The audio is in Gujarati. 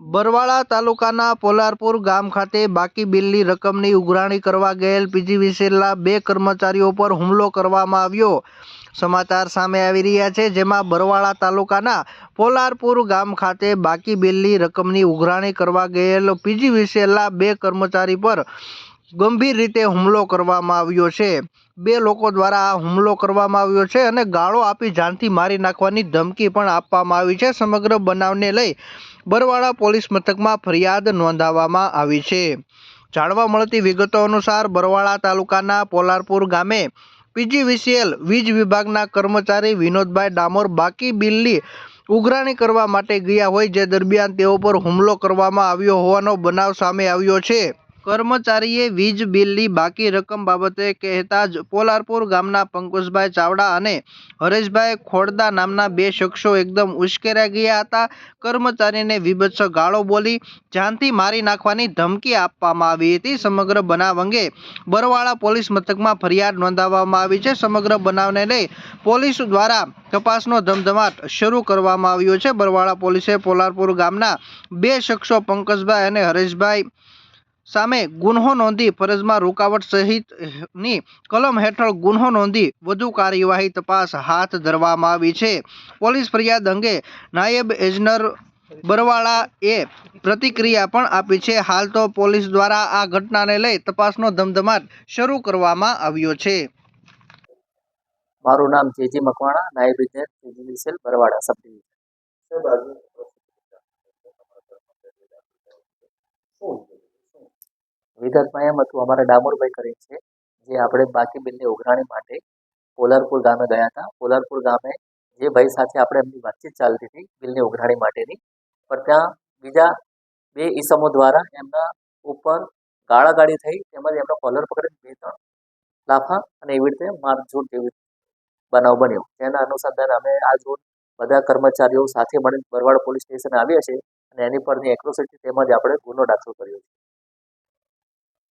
બરવાળા તાલુકાના પોલારપુર ગામ ખાતે બાકી બિલની રકમની ઉઘરાણી કરવા ગયેલ પીજીવીસીએલના બે કર્મચારીઓ પર હુમલો કરવામાં આવ્યો. સમાચાર સામે આવી રહ્યા છે, જેમાં બરવાળા તાલુકાના પોલારપુર ગામ ખાતે બાકી બિલની રકમની ઉઘરાણી કરવા ગયેલ પીજીવીસીએલના બે કર્મચારી પર ગંભીર રીતે હુમલો કરવામાં આવ્યો છે. બે લોકો દ્વારા આ હુમલો કરવામાં આવ્યો છે અને ગાળો આપી જાનથી મારી નાખવાની ધમકી પણ આપવામાં આવી છે. સમગ્ર બનાવને લઈ બરવાળા પોલીસ મથકમાં ફરિયાદ નોંધાવવામાં આવી છે. જાણવા મળતી વિગતો અનુસાર બરવાળા તાલુકાના પોલારપુર ગામે પીજીવીસીએલ વીજ વિભાગના કર્મચારી વિનોદભાઈ ડામોર બાકી બિલની ઉઘરાણી કરવા માટે ગયા હોય, જે દરમિયાન તેઓ પર હુમલો કરવામાં આવ્યો હોવાનો બનાવ સામે આવ્યો છે. કર્મચારીએ વીજ બિલની બાકી રકમ બાબતે કહેતા જ પોલારપુર ગામના પંકજભાઈ ચાવડા અને હરેશભાઈ ખોડદા નામના બે શખ્સો એકદમ ઉશ્કેરાઈ ગયા હતા. કર્મચારીને વિભત્સ ગાળો બોલી જાનથી મારી નાખવાની ધમકી આપવામાં આવી હતી. સમગ્ર બનાવ અંગે બરવાળા પોલીસ મથકમાં ફરિયાદ નોંધાવવામાં આવી છે. સમગ્ર બનાવને લઈ પોલીસ દ્વારા તપાસનો ધમધમાટ શરૂ કરવામાં આવ્યો છે. બરવાળા પોલીસે પોલારપુર ગામના બે શખ્સો પંકજભાઈ અને હરેશભાઈ સામે ગુન્હો નોંધી ફરજમાં રૂકાવટ સહિતની કલમ હેઠળ ગુન્હો નોંધી વધુ કાર્યવાહી તપાસ હાથ ધરવામાં આવી છે. પોલીસ ફરિયાદ અંગે નાયબ એજનર બરવાળા એ પ્રતિક્રિયા પણ આપી છે. હાલ તો પોલીસ દ્વારા આ ઘટનાને લઈ તપાસનો ધમધમાટ શરૂ કરવામાં આવ્યો છે. મારું નામ જેજી મકવાણા, નાયબ ઇજનેર બરવાડા સબ ડિવિઝન. વિગતમાં એમ હતું, અમારા ડામોરભાઈ કરીને છે, જે આપણે બાકી બિલની ઉઘરાણી માટે પોલારપુર ગામે ગયા હતા. પોલારપુર ગામે જે ભાઈ સાથે આપણે એમની વાતચીત ચાલતી હતી બિલની ઉઘરાણી માટેની, પણ ત્યાં બીજા બે ઈસમો દ્વારા એમના ઉપર ગાળાગાળી થઈ, તેમજ એમનો કોલર પકડીને બે ત્રણ લાફા અને એવી રીતે મારઝૂડ જેવી બનાવ બન્યો. તેના અનુસંધાને અમે આ ઝોન બધા કર્મચારીઓ સાથે મળીને બરવાડ પોલીસ સ્ટેશન આવ્યા છે અને એની પરની એક્રોસિટી તેમજ આપણે ગુનો દાખલ કર્યો છે.